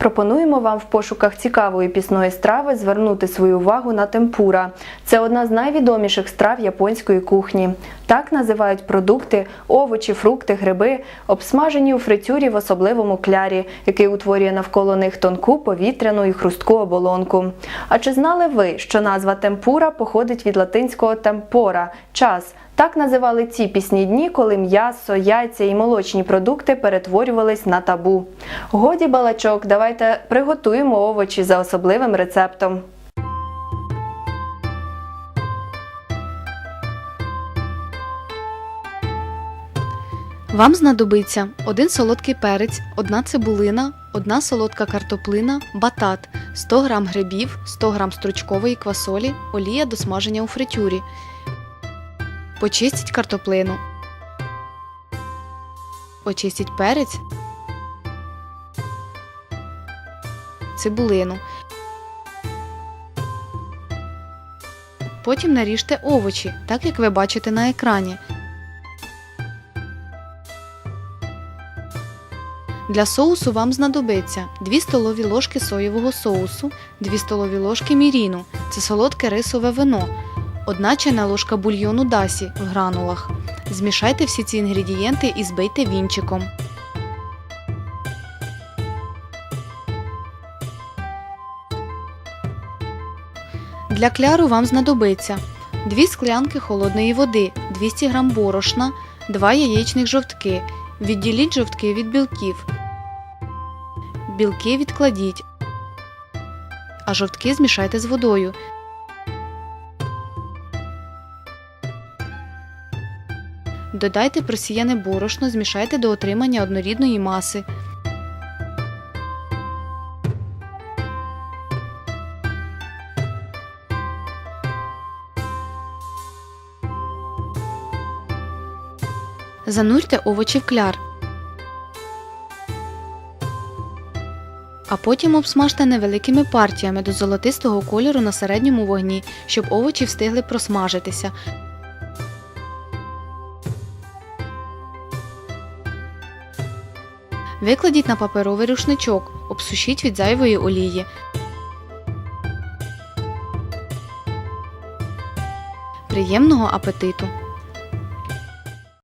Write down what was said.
Пропонуємо вам в пошуках цікавої пісної страви звернути свою увагу на темпура. Це одна з найвідоміших страв японської кухні. Так називають продукти, овочі, фрукти, гриби, обсмажені у фритюрі в особливому клярі, який утворює навколо них тонку повітряну і хрустку оболонку. А чи знали ви, що назва темпура походить від латинського темпора час? Так називали ці пісні дні, коли м'ясо, яйця і молочні продукти перетворювались на табу. Годі балачок, давайте приготуємо овочі за особливим рецептом. Вам знадобиться один солодкий перець, одна цибулина, одна солодка картоплина, батат, 100 г грибів, 100 г стручкової квасолі, олія до смаження у фритюрі. Почистіть картоплину. Очистіть перець. Цибулину. Потім наріжте овочі, так як ви бачите на екрані. Для соусу вам знадобиться 2 столові ложки соєвого соусу, 2 столові ложки міріну це солодке рисове вино, 1 чайна ложка бульйону дасі в гранулах. Змішайте всі ці інгредієнти і збийте вінчиком. Для кляру вам знадобиться 2 склянки холодної води, 200 г борошна, 2 яєчних жовтки. Відділіть жовтки від білків. Білки відкладіть, а жовтки змішайте з водою. Додайте просіяне борошно, змішайте до отримання однорідної маси. Занурте овочі в кляр. А потім обсмажте невеликими партіями до золотистого кольору на середньому вогні, щоб овочі встигли просмажитися. Викладіть на паперовий рушничок, обсушіть від зайвої олії. Приємного апетиту!